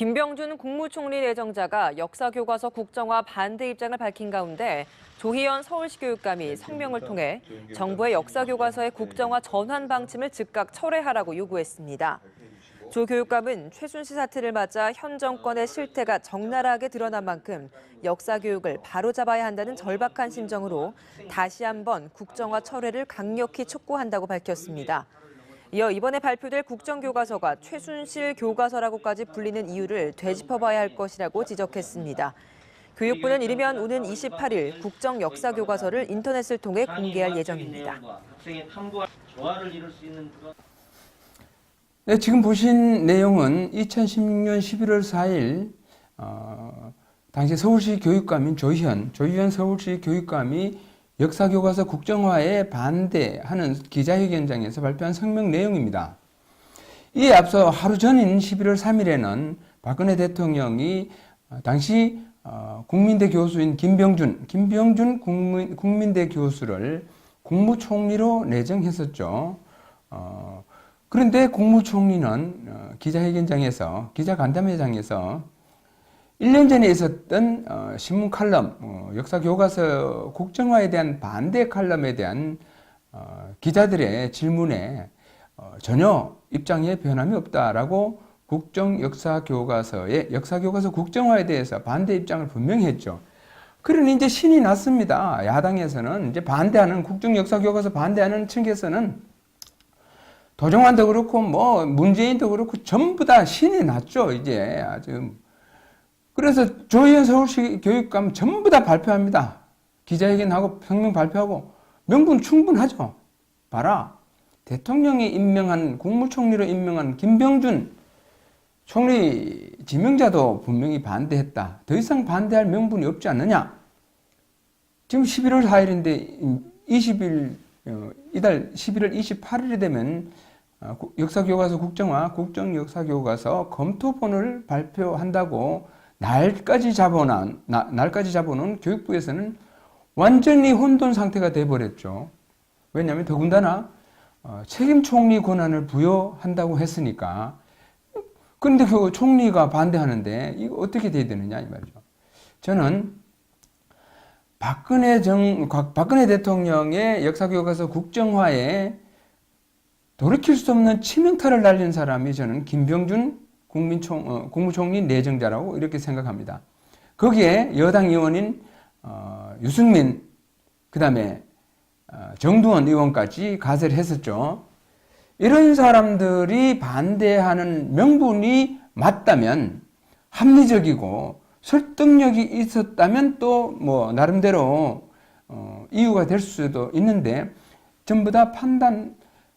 김병준 국무총리 내정자가 역사교과서 국정화 반대 입장을 밝힌 가운데 조희연 서울시 교육감이 성명을 통해 정부의 역사교과서의 국정화 전환 방침을 즉각 철회하라고 요구했습니다. 조 교육감은 최순실 사태를 맞아 현 정권의 실태가 적나라하게 드러난 만큼 역사 교육을 바로잡아야 한다는 절박한 심정으로 다시 한번 국정화 철회를 강력히 촉구한다고 밝혔습니다. 이어 이번에 발표될 국정교과서가 최순실 교과서라고까지 불리는 이유를 되짚어봐야 할 것이라고 지적했습니다. 교육부는 이르면 오는 28일 국정 역사 교과서를 인터넷을 통해 공개할 예정입니다. 네, 지금 보신 내용은 2016년 11월 4일 어, 당시 서울시 교육감인 조희현, 조희현 서울시 교육감이 역사교과서 국정화에 반대하는 기자회견장에서 발표한 성명 내용입니다. 이에 앞서 하루 전인 11월 3일에는 박근혜 대통령이 어, 당시 어, 국민대 교수인 김병준, 김병준 국민, 국민대 교수를 국무총리로 내정했었죠. 어, 그런데 국무총리는 어, 기자회견장에서 기자간담회장에서 1년 전에 있었던 어, 신문 칼럼 어, 역사 교과서 국정화에 대한 반대 칼럼에 대한 어, 기자들의 질문에 어, 전혀 입장에 변함이 없다라고 국정 역사 교과서의 역사 교과서 국정화에 대해서 반대 입장을 분명히 했죠. 그러니 이제 신이 났습니다. 야당에서는 이제 반대하는 국정 역사 교과서 반대하는 층에서는 도정환도 그렇고 뭐 문재인도 그렇고 전부 다 신이 났죠. 이제 아주 그래서 조희연 서울시 교육감 전부 다 발표합니다. 기자회견하고 성명 발표하고 명분 충분하죠. 봐라. 대통령이 임명한 국무총리로 임명한 김병준 총리 지명자도 분명히 반대했다. 더 이상 반대할 명분이 없지 않느냐. 지금 11월 4일인데 20일 어, 이달 11월 28일이 되면 어, 국- 역사교과서 국정화, 국정역사교과서 검토본을 발표한다고 날까지 나- 날까지 잡아놓은 교육부에서는 완전히 혼돈 상태가 돼버렸죠. 왜냐하면 더군다나 어, 책임 총리 권한을 부여한다고 했으니까. 근데 그 총리가 반대하는데 이거 어떻게 돼야 되느냐 이 말이죠. 저는 박근혜 정 곽- 박근혜 대통령의 역사교과서 국정화에 돌이킬 수 없는 치명타를 날린 사람이 저는 김병준 국민총, 어, 국무총리 내정자라고 이렇게 생각합니다. 거기에 여당 의원인 어, 유승민, 그 다음에 어, 정두원 의원까지 가세를 했었죠. 이런 사람들이 반대하는 명분이 맞다면 합리적이고 설득력이 있었다면 또 뭐 나름대로 어, 이유가 될 수도 있는데 전부 다 판단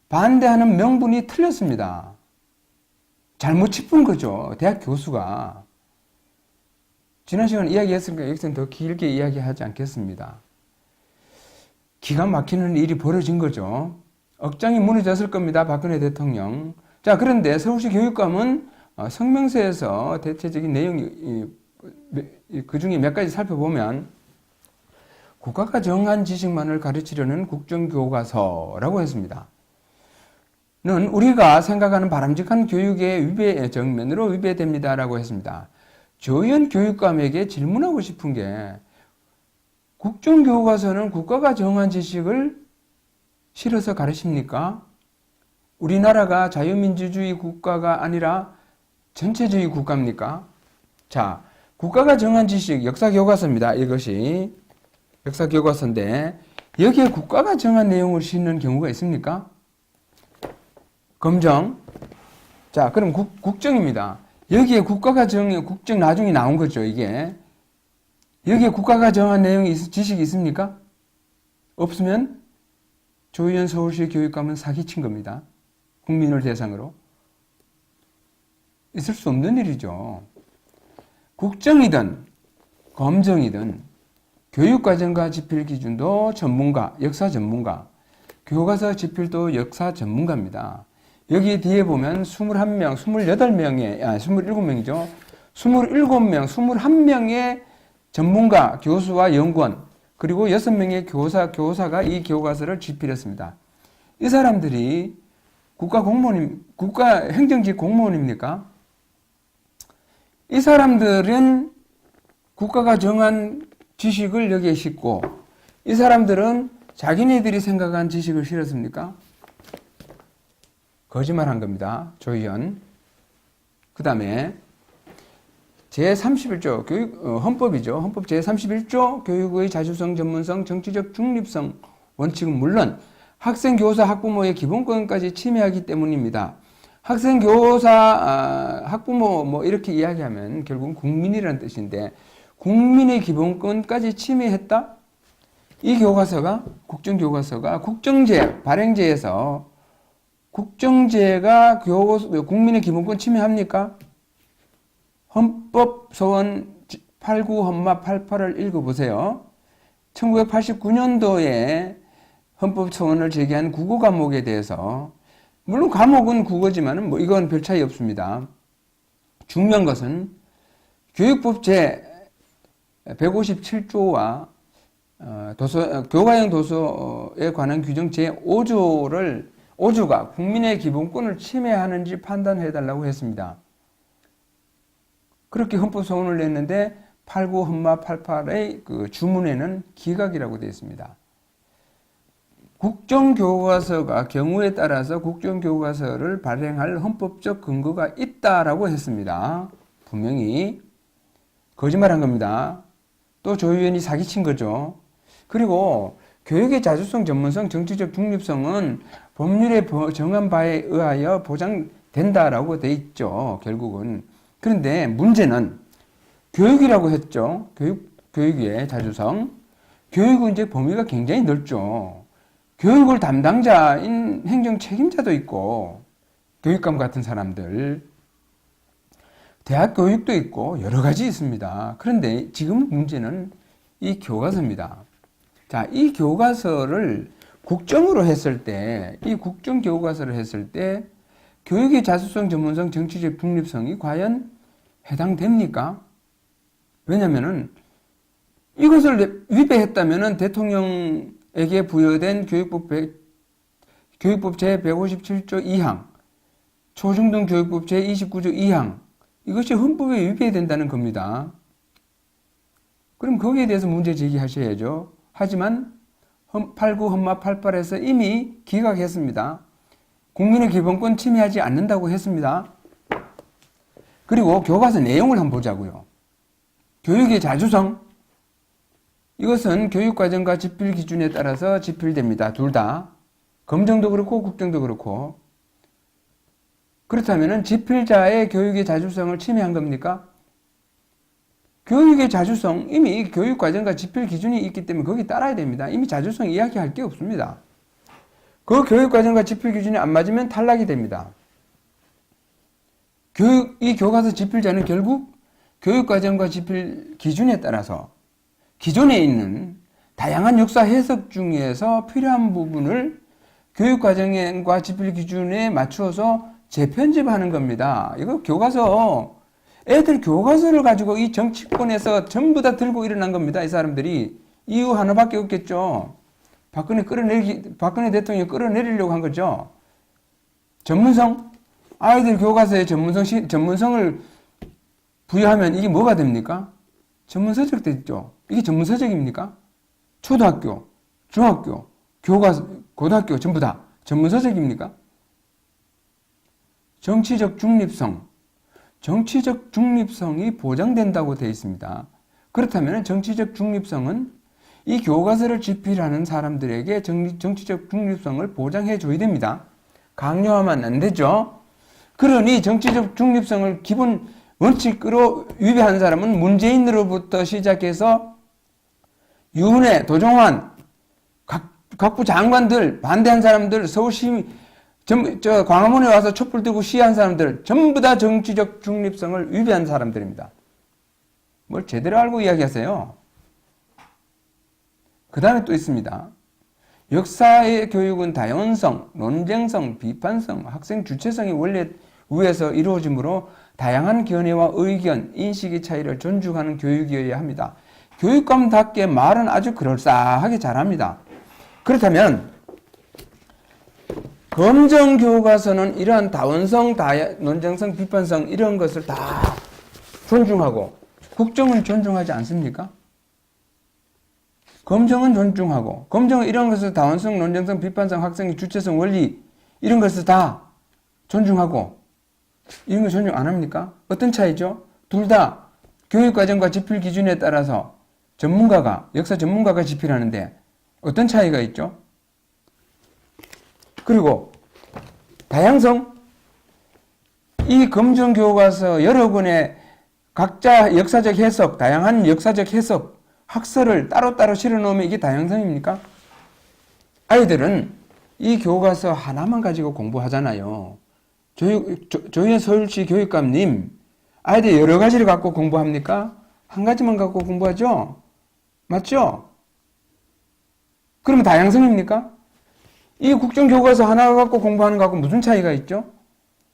반대하는 명분이 틀렸습니다. 잘못 짚은 거죠. 대학 교수가. 지난 시간 이야기했으니까 여기서는 더 길게 이야기하지 않겠습니다. 기가 막히는 일이 벌어진 거죠. 억장이 무너졌을 겁니다. 박근혜 대통령. 자, 그런데 서울시 교육감은 어, 성명서에서 대체적인 내용이 그 중에 몇 가지 살펴보면 국가가 정한 지식만을 가르치려는 국정교과서라고 했습니다. 는 우리가 생각하는 바람직한 교육의 위배 정면으로 위배됩니다라고 했습니다. 조현 교육감에게 질문하고 싶은 게 국정교과서는 국가가 정한 지식을 실어서 가르칩니까? 우리나라가 자유민주주의 국가가 아니라 전체주의 국가입니까? 자, 국가가 정한 지식 역사교과서입니다. 이것이 역사교과서인데 여기에 국가가 정한 내용을 싣는 경우가 있습니까? 검정. 자, 그럼 국, 국정입니다. 여기에 국가가 정, 국정 나중에 나온 거죠, 이게. 여기에 국가가 정한 내용이, 있- 지식이 있습니까? 없으면 조희연 서울시 교육감은 사기친 겁니다. 국민을 대상으로. 있을 수 없는 일이죠. 국정이든 검정이든 교육과정과 지필 기준도 전문가, 역사 전문가, 교과서 지필도 역사 전문가입니다. 여기 뒤에 보면 21명, 28명의, 아, 27명이죠. 27명, 21명의 전문가, 교수와 연구원, 그리고 6명의 교사, 교사가 이 교과서를 집필했습니다. 이 사람들이 국가 공무원, 국가 행정직 공무원입니까? 이 사람들은 국가가 정한 지식을 여기에 싣고 이 사람들은 자기네들이 생각한 지식을 실었습니까? 거짓말한 겁니다. 조희연. 그 다음에 제31조 교육 어, 헌법이죠. 헌법 제31조 교육의 자주성, 전문성, 정치적 중립성 원칙은 물론 학생, 교사, 학부모의 기본권까지 침해하기 때문입니다. 학생, 교사, 아, 학부모 뭐 이렇게 이야기하면 결국은 국민이라는 뜻인데 국민의 기본권까지 침해했다? 이 교과서가 국정교과서가 국정제 발행제에서 국정제가 교, 국민의 기본권 침해합니까? 헌법 소원 89 헌마 88을 읽어보세요. 1989년도에 헌법 소원을 제기한 국어 과목에 대해서 물론 과목은 국어지만은 뭐 이건 별 차이 없습니다. 중요한 것은 교육법 제 157조와 어, 도서 어, 교과형 도서에 관한 규정 제 5조를 5조가 국민의 기본권을 침해하는지 판단해 달라고 했습니다. 그렇게 헌법 소원을 냈는데 89 헌마 88의 그 주문에는 기각이라고 되어 있습니다. 국정교과서가 경우에 따라서 국정교과서를 발행할 헌법적 근거가 있다라고 했습니다. 분명히 거짓말한 겁니다. 또 조 의원이 사기친 거죠. 그리고 교육의 자주성, 전문성, 정치적 중립성은 법률에 정한 바에 의하여 보장된다라고 돼 있죠. 결국은. 그런데 문제는 교육이라고 했죠. 교육, 교육의 자주성. 교육은 이제 범위가 굉장히 넓죠. 교육을 담당자인 행정 책임자도 있고, 교육감 같은 사람들, 대학 교육도 있고, 여러 가지 있습니다. 그런데 지금 문제는 이 교과서입니다. 자, 이 교과서를 국정으로 했을 때, 이 국정 교과서를 했을 때, 교육의 자주성, 전문성, 정치적 중립성이 과연 해당됩니까? 왜냐면은 이것을 위배했다면은 대통령에게 부여된 교육법, 교육법 제157조 2항, 초중등 교육법 제29조 2항, 이것이 헌법에 위배된다는 겁니다. 그럼 거기에 대해서 문제 제기하셔야죠. 하지만 89 헌마 88에서 이미 기각했습니다. 국민의 기본권 침해하지 않는다고 했습니다. 그리고 교과서 내용을 한번 보자고요. 교육의 자주성. 이것은 교육과정과 지필 기준에 따라서 지필됩니다. 둘 다. 검정도 그렇고 국정도 그렇고. 그렇다면 지필자의 교육의 자주성을 침해한 겁니까? 교육의 자주성, 이미 교육 과정과 지필 기준이 있기 때문에 거기 따라야 됩니다. 이미 자주성 이야기할 게 없습니다. 그 교육 과정과 지필 기준이 안 맞으면 탈락이 됩니다. 교육, 이 교과서 지필자는 결국 교육 과정과 지필 기준에 따라서 기존에 있는 다양한 역사 해석 중에서 필요한 부분을 교육 과정과 지필 기준에 맞추어서 재편집하는 겁니다. 이거 교과서, 애들 교과서를 가지고 이 정치권에서 전부 다 들고 일어난 겁니다. 이 사람들이. 이유 하나밖에 없겠죠. 박근혜 끌어내기, 박근혜 대통령이 끌어내리려고 한 거죠. 전문성? 아이들 교과서에 전문성, 시, 전문성을 부여하면 이게 뭐가 됩니까? 전문서적 됐죠. 이게 전문서적입니까? 초등학교, 중학교, 교과서, 고등학교 전부 다 전문서적입니까? 정치적 중립성. 정치적 중립성이 보장된다고 되어 있습니다. 그렇다면 정치적 중립성은 이 교과서를 집필하는 사람들에게 정치적 중립성을 보장해 줘야 됩니다. 강요하면 안 되죠. 그러니 정치적 중립성을 기본 원칙으로 위배한 사람은 문재인으로부터 시작해서 유은혜, 도종환, 각, 각부 장관들, 반대한 사람들, 서울시, 전, 저 광화문에 와서 촛불 들고 시위한 사람들, 전부 다 정치적 중립성을 위배한 사람들입니다. 뭘 제대로 알고 이야기하세요? 그 다음에 또 있습니다. 역사의 교육은 다양성, 논쟁성, 비판성, 학생 주체성이 원래 위에서 이루어지므로 다양한 견해와 의견, 인식의 차이를 존중하는 교육이어야 합니다. 교육감답게 말은 아주 그럴싸하게 잘합니다. 그렇다면 검정 교과서는 이러한 다원성, 다야, 논쟁성, 비판성 이런 것을 다 존중하고 국정은 존중하지 않습니까? 검정은 존중하고 검정은 이런 것을 다원성, 논쟁성, 비판성, 학생의 주체성, 원리 이런 것을 다 존중하고 이런 거 존중 안 합니까? 어떤 차이죠? 둘 다 교육과정과 지필 기준에 따라서 전문가가 역사 전문가가 지필하는데 어떤 차이가 있죠? 그리고 다양성 이 검정 교과서 여러 권의 각자 역사적 해석, 다양한 역사적 해석, 학설을 따로따로 실어 놓으면 이게 다양성입니까? 아이들은 이 교과서 하나만 가지고 공부하잖아요. 조현 서울시 교육감님, 아이들 여러 가지를 갖고 공부합니까? 한 가지만 갖고 공부하죠? 맞죠? 그러면 다양성입니까? 이 국정교과서 하나 갖고 공부하는 거하고 무슨 차이가 있죠?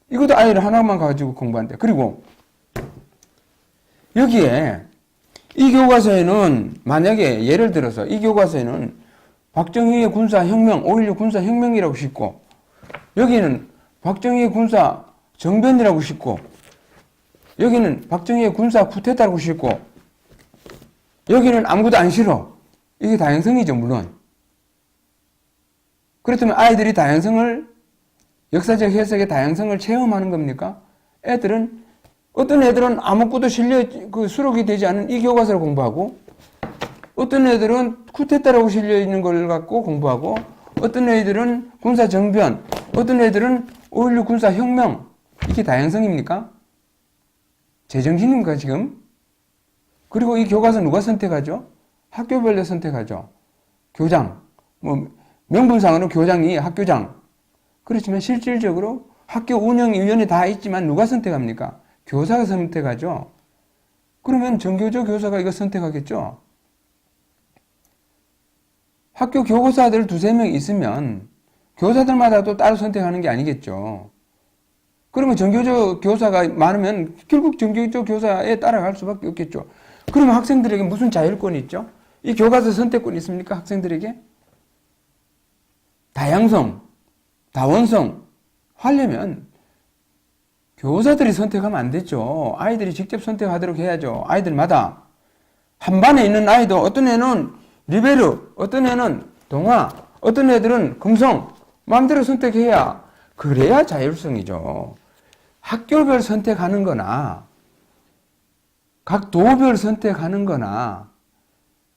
이것도 아이를 하나만 가지고 공부한대. 그리고 여기에 이 교과서에는 만약에 예를 들어서 이 교과서에는 박정희의 군사혁명, 5.16 군사혁명이라고 싣고 여기는 박정희의 군사 정변이라고 싣고 여기는 박정희의 군사 쿠데타라고 싣고 여기는 아무것도 안 싫어. 이게 다양성이죠, 물론. 그렇다면 아이들이 다양성을 역사적 해석의 다양성을 체험하는 겁니까? 애들은 어떤 애들은 아무것도 실려 그 수록이 되지 않은 이 교과서를 공부하고 어떤 애들은 쿠데타라고 실려 있는 걸 갖고 공부하고 어떤 애들은 군사 정변, 어떤 애들은 5.16 군사 혁명 이게 다양성입니까? 제정신입니까 지금? 그리고 이 교과서 누가 선택하죠? 학교별로 선택하죠. 교장, 뭐 명분상으로 교장이 학교장. 그렇지만 실질적으로 학교 운영위원회 다 있지만 누가 선택합니까? 교사가 선택하죠. 그러면 정교조 교사가 이거 선택하겠죠. 학교 교사들 두세 명 있으면 교사들마다 또 따로 선택하는 게 아니겠죠. 그러면 정교조 교사가 많으면 결국 정교조 교사에 따라갈 수밖에 없겠죠. 그러면 학생들에게 무슨 자율권이 있죠? 이 교과서 선택권이 있습니까? 학생들에게? 다양성, 다원성 하려면 교사들이 선택하면 안 되죠. 아이들이 직접 선택하도록 해야죠. 아이들마다. 한 반에 있는 아이도 어떤 애는 리베르, 어떤 애는 동화, 어떤 애들은 금성, 마음대로 선택해야 그래야 자율성이죠. 학교별 선택하는 거나 각 도별 선택하는 거나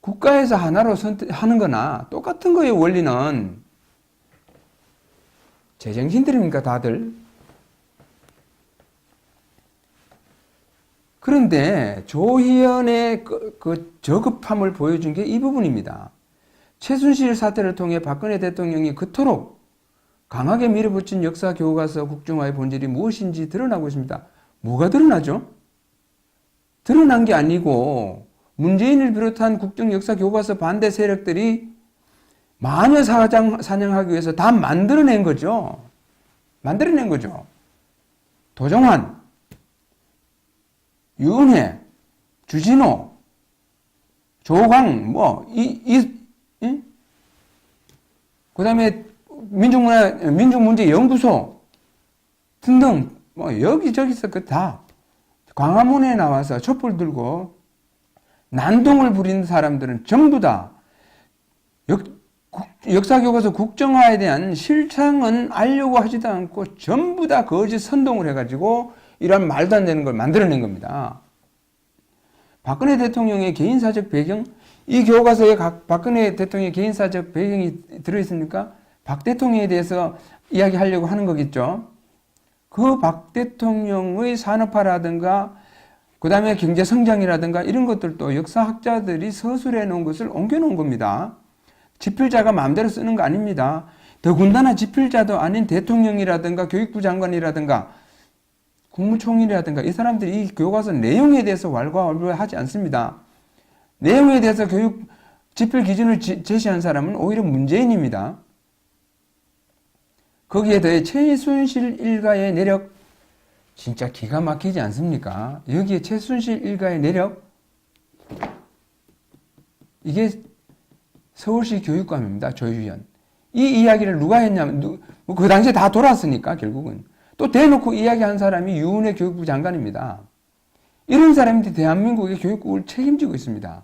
국가에서 하나로 선택하는 거나 똑같은 거예요, 원리는. 제정신 들입니까, 다들? 그런데 조희연의 그, 그 저급함을 보여준 게 이 부분입니다. 최순실 사태를 통해 박근혜 대통령이 그토록 강하게 밀어붙인 역사 교과서 국정화의 본질이 무엇인지 드러나고 있습니다. 뭐가 드러나죠? 드러난 게 아니고 문재인을 비롯한 국정 역사 교과서 반대 세력들이 마녀 사장 사냥하기 위해서 다 만들어낸 거죠. 만들어낸 거죠. 도정환, 윤회, 주진호, 조광, 뭐, 이, 이, 이? 그 다음에 민중문화, 민중문제연구소 등등, 뭐, 여기저기서 그 다 광화문에 나와서 촛불 들고 난동을 부리는 사람들은 전부 다 역, 역사교과서 국정화에 대한 실상은 알려고 하지도 않고 전부 다 거짓 선동을 해가지고 이런 말도 안 되는 걸 만들어낸 겁니다. 박근혜 대통령의 개인사적 배경, 이 교과서에 각 박근혜 대통령의 개인사적 배경이 들어있습니까? 박 대통령에 대해서 이야기하려고 하는 거겠죠. 그 박 대통령의 산업화라든가 그 다음에 경제 성장이라든가 이런 것들도 역사학자들이 서술해 놓은 것을 옮겨 놓은 겁니다. 지필자가 마음대로 쓰는 거 아닙니다. 더군다나 지필자도 아닌 대통령이라든가 교육부 장관이라든가 국무총리라든가 이 사람들이 이 교과서 내용에 대해서 왈가왈부하지 않습니다. 내용에 대해서 교육 지필 기준을 제시한 사람은 오히려 문재인입니다. 거기에 더해 최순실 일가의 내력 진짜 기가 막히지 않습니까? 여기에 최순실 일가의 내력 이게 서울시 교육감입니다. 조유현. 이 이야기를 누가 했냐면 뭐 그 당시에 다 돌았으니까 결국은 또 대놓고 이야기한 사람이 유은혜 교육부 장관입니다. 이런 사람들이 대한민국의 교육국을 책임지고 있습니다.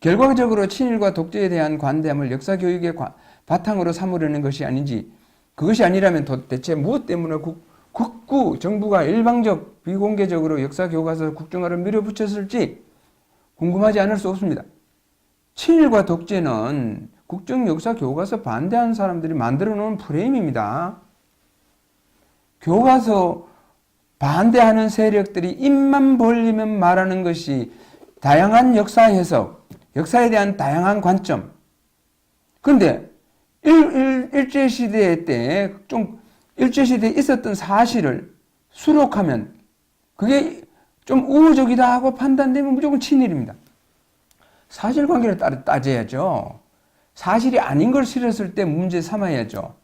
결과적으로 친일과 독재에 대한 관대함을 역사 교육의 과- 바탕으로 삼으려는 것이 아닌지 그것이 아니라면 도대체 무엇 때문에 국, 국구 정부가 일방적 비공개적으로 역사 교과서 국정화를 밀어붙였을지 궁금하지 않을 수 없습니다. 친일과 독재는 국정 역사 교과서 반대하는 사람들이 만들어 놓은 프레임입니다. 교과서 반대하는 세력들이 입만 벌리면 말하는 것이 다양한 역사 해석, 역사에 대한 다양한 관점. 그런데 일, 일, 제시대 때 좀 일제시대에 있었던 사실을 수록하면 그게 좀 우호적이다 하고 판단되면 무조건 친일입니다. 사실관계를 따, 따져야죠. 사실이 아닌 걸 실었을 때 문제 삼아야죠.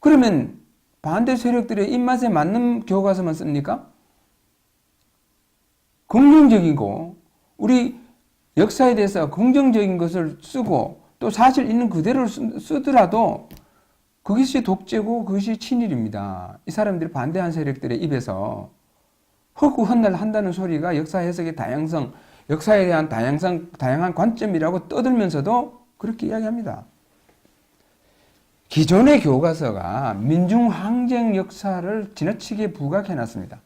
그러면 반대 세력들의 입맛에 맞는 교과서만 씁니까? 긍정적이고 우리 역사에 대해서 긍정적인 것을 쓰고 또 사실 있는 그대로 쓰- 쓰더라도 그것이 독재고 그것이 친일입니다. 이 사람들이 반대한 세력들의 입에서 허구 헛날 한다는 소리가 역사 해석의 다양성, 역사에 대한 다양성, 다양한 관점이라고 떠들면서도 그렇게 이야기합니다. 기존의 교과서가 민중항쟁 역사를 지나치게 부각해놨습니다.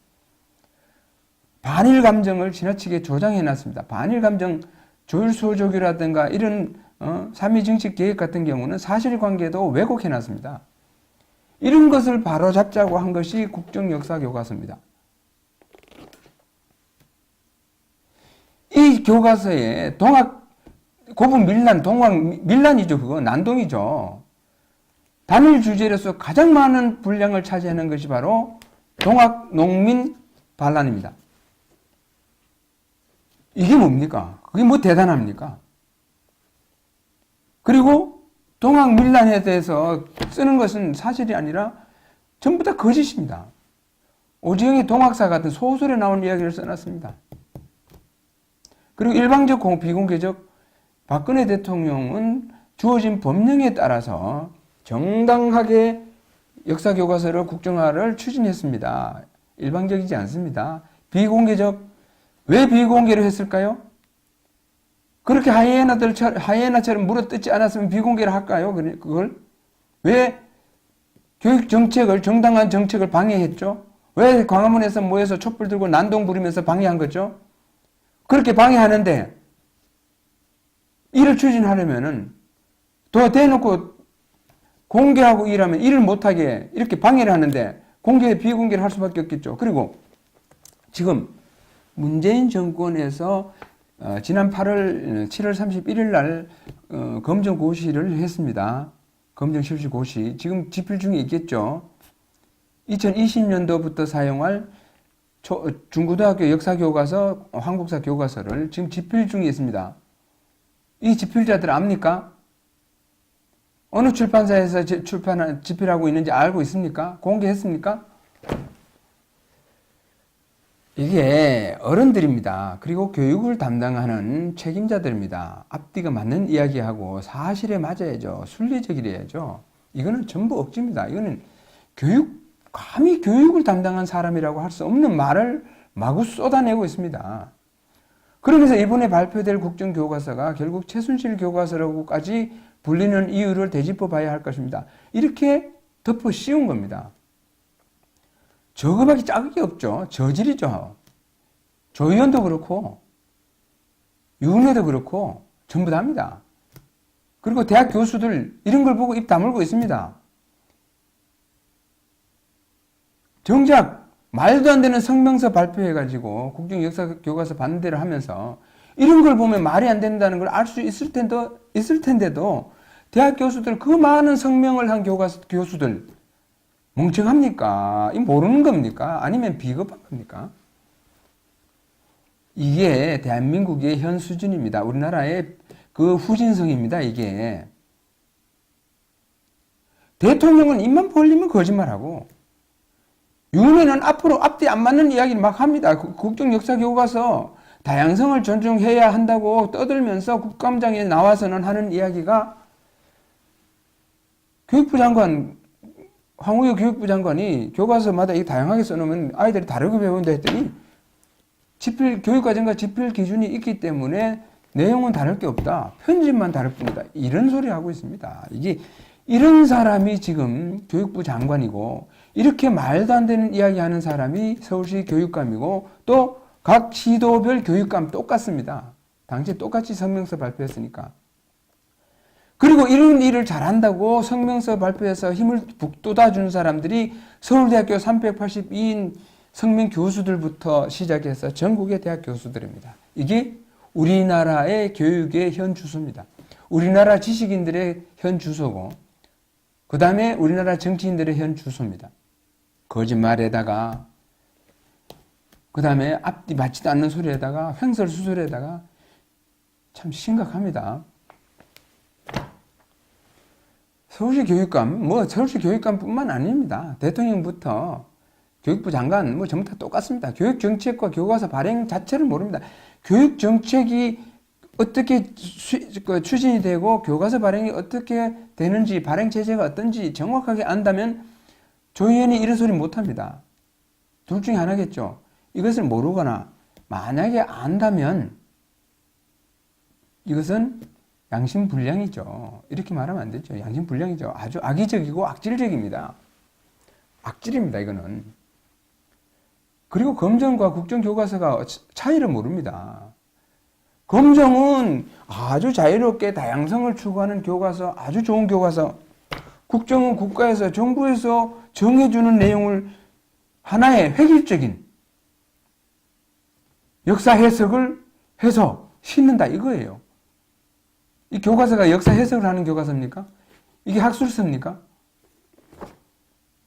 반일 감정을 지나치게 조장해놨습니다. 반일 감정 조율소조교라든가 이런 어, 삼위정책 계획 같은 경우는 사실관계도 왜곡해놨습니다. 이런 것을 바로잡자고 한 것이 국정역사 교과서입니다. 이 교과서에 동학 고분 밀란, 동학 밀란이죠. 그거 난동이죠. 단일 주제로서 가장 많은 분량을 차지하는 것이 바로 동학 농민 반란입니다. 이게 뭡니까? 그게 뭐 대단합니까? 그리고 동학 밀란에 대해서 쓰는 것은 사실이 아니라 전부 다 거짓입니다. 오지영의 동학사 같은 소설에 나온 이야기를 써놨습니다. 그리고 일방적 공- 비공개적 박근혜 대통령은 주어진 법령에 따라서 정당하게 역사 교과서를 국정화를 추진했습니다. 일방적이지 않습니다. 비공개적 왜 비공개를 했을까요? 그렇게 하이에나들 하이에나처럼 물어뜯지 않았으면 비공개를 할까요? 그걸 왜 교육 정책을 정당한 정책을 방해했죠? 왜 광화문에서 모여서 촛불 들고 난동 부리면서 방해한 거죠? 그렇게 방해하는데 일을 추진하려면은 더 대놓고 공개하고 일하면 일을 못하게 이렇게 방해를 하는데 공개 비공개를 할 수밖에 없겠죠. 그리고 지금 문재인 정권에서 어, 지난 8월 7월 31일 날 어, 검정 고시를 했습니다. 검정 실시 고시 지금 집필 중에 있겠죠. 2020년도부터 사용할 초, 중고등학교 역사 교과서, 한국사 교과서를 지금 집필 중에 있습니다. 이 집필자들 압니까? 어느 출판사에서 제- 출판 집필하고 있는지 알고 있습니까? 공개했습니까? 이게 어른들입니다. 그리고 교육을 담당하는 책임자들입니다. 앞뒤가 맞는 이야기하고 사실에 맞아야죠. 순리적이래야죠. 이거는 전부 억지입니다. 이거는 교육, 감히 교육을 담당한 사람이라고 할 수 없는 말을 마구 쏟아내고 있습니다. 그러면서 이번에 발표될 국정교과서가 결국 최순실 교과서라고까지 불리는 이유를 되짚어 봐야 할 것입니다. 이렇게 덮어 씌운 겁니다. 저거밖에 짝이 없죠. 저질이죠. 조 의원도 그렇고, 윤회도 그렇고, 전부 다입니다. 그리고 대학 교수들 이런 걸 보고 입 다물고 있습니다. 정작 말도 안 되는 성명서 발표해가지고 국정 역사 교과서 반대를 하면서 이런 걸 보면 말이 안 된다는 걸 알 수 있을 텐데, 있을 텐데도 대학 교수들 그 많은 성명을 한 교과서 교수들 멍청합니까? 이 모르는 겁니까? 아니면 비겁한 겁니까? 이게 대한민국의 현 수준입니다. 우리나라의 그 후진성입니다. 이게 대통령은 입만 벌리면 거짓말하고 윤회는 앞으로 앞뒤 안 맞는 이야기를 막 합니다. 그 국정 역사 교과서 다양성을 존중해야 한다고 떠들면서 국감장에 나와서는 하는 이야기가 교육부 장관 황우여 교육부 장관이 교과서마다 이 다양하게 써놓으면 아이들이 다르게 배운다 했더니 지필 교육과정과 지필 기준이 있기 때문에 내용은 다를 게 없다. 편집만 다를 뿐이다. 이런 소리 하고 있습니다. 이게 이런 사람이 지금 교육부 장관이고 이렇게 말도 안 되는 이야기 하는 사람이 서울시 교육감이고 또 각 시도별 교육감 똑같습니다. 당시 똑같이 성명서 발표했으니까. 그리고 이런 일을 잘한다고 성명서 발표해서 힘을 북돋아 준 사람들이 서울대학교 382인 성명 교수들부터 시작해서 전국의 대학 교수들입니다. 이게 우리나라의 교육의 현 주소입니다. 우리나라 지식인들의 현 주소고, 그 다음에 우리나라 정치인들의 현 주소입니다. 거짓말에다가, 그 다음에 앞뒤 맞지도 않는 소리에다가, 횡설수설에다가 참 심각합니다. 서울시 교육감, 뭐 서울시 교육감뿐만 아닙니다. 대통령부터 교육부 장관 뭐 전부 다 똑같습니다. 교육 정책과 교과서 발행 자체를 모릅니다. 교육 정책이 어떻게 수, 그 추진이 되고 교과서 발행이 어떻게 되는지 발행 체제가 어떤지 정확하게 안다면 조희연이 이런 소리 못합니다. 둘 중에 하나겠죠. 이것을 모르거나 만약에 안다면 이것은 양심 불량이죠. 이렇게 말하면 안 되죠. 양심 불량이죠. 아주 악의적이고 악질적입니다. 악질입니다. 이거는. 그리고 검정과 국정교과서가 차이를 모릅니다. 검정은 아주 자유롭게 다양성을 추구하는 교과서, 아주 좋은 교과서. 국정은 국가에서 정부에서 정해주는 내용을 하나의 획일적인 역사 해석을 해서 싣는다 이거예요. 이 교과서가 역사 해석을 하는 교과서입니까? 이게 학술서입니까?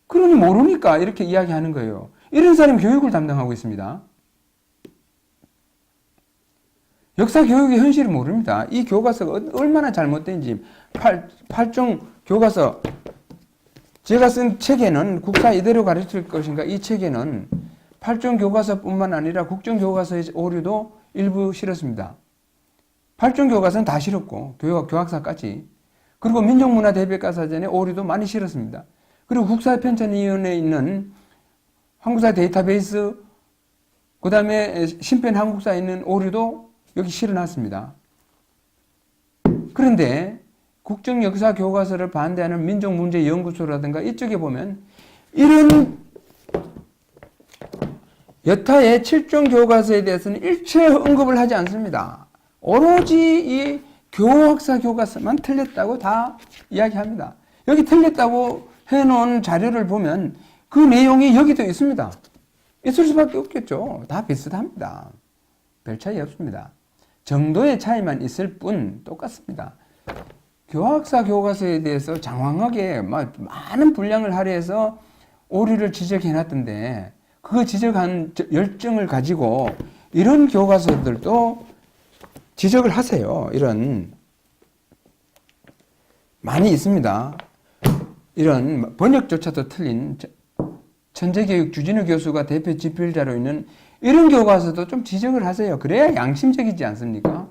그러니 모르니까 이렇게 이야기하는 거예요. 이런 사람이 교육을 담당하고 있습니다. 역사 교육의 현실을 모릅니다. 이 교과서가 얼마나 잘못된지 팔, 팔종 교과서 제가 쓴 책에는 국사 이대로 가르칠 것인가 이 책에는 팔종 교과서뿐만 아니라 국정 교과서의 오류도 일부 실었습니다. 팔종 교과서는 다 실었고 교육 교학사까지 그리고 민족문화 대백과사전에 오류도 많이 실었습니다. 그리고 국사편찬위원회에 있는 한국사 데이터베이스 그 다음에 신편 한국사에 있는 오류도 여기 실어놨습니다. 그런데 국정 역사 교과서를 반대하는 민족문제연구소라든가 이쪽에 보면 이런 여타의 칠종 교과서에 대해서는 일체 언급을 하지 않습니다. 오로지 이 교학사 교과서만 틀렸다고 다 이야기합니다. 여기 틀렸다고 해놓은 자료를 보면 그 내용이 여기도 있습니다. 있을 수밖에 없겠죠. 다 비슷합니다. 별 차이 없습니다. 정도의 차이만 있을 뿐 똑같습니다. 교학사 교과서에 대해서 장황하게 많은 분량을 할애해서 오류를 지적해 놨던데 그 지적한 열정을 가지고 이런 교과서들도 지적을 하세요. 이런 많이 있습니다. 이런 번역조차도 틀린 천재교육 주진우 교수가 대표 지필자로 있는 이런 교과서도 좀 지적을 하세요. 그래야 양심적이지 않습니까?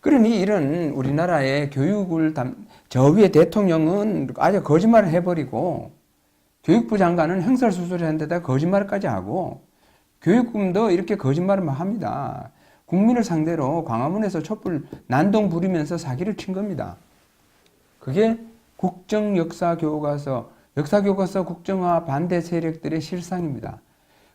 그러니 이런 우리나라의 교육을 담, 저 위에 대통령은 아주 거짓말을 해버리고 교육부 장관은 행설수설을 한 데다 거짓말까지 하고 교육금도 이렇게 거짓말을 막 합니다. 국민을 상대로 광화문에서 촛불 난동 부리면서 사기를 친 겁니다. 그게 국정 역사 교과서, 역사 교과서 국정화 반대 세력들의 실상입니다.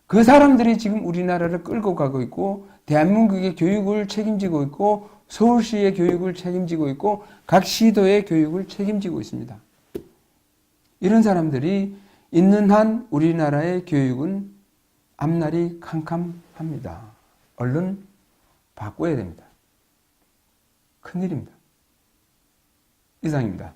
그 사람들이 지금 우리나라를 끌고 가고 있고 대한민국의 교육을 책임지고 있고 서울시의 교육을 책임지고 있고 각 시도의 교육을 책임지고 있습니다. 이런 사람들이 있는 한 우리나라의 교육은 앞날이 캄캄합니다. 얼른 바꿔야 됩니다. 큰일입니다. 이상입니다.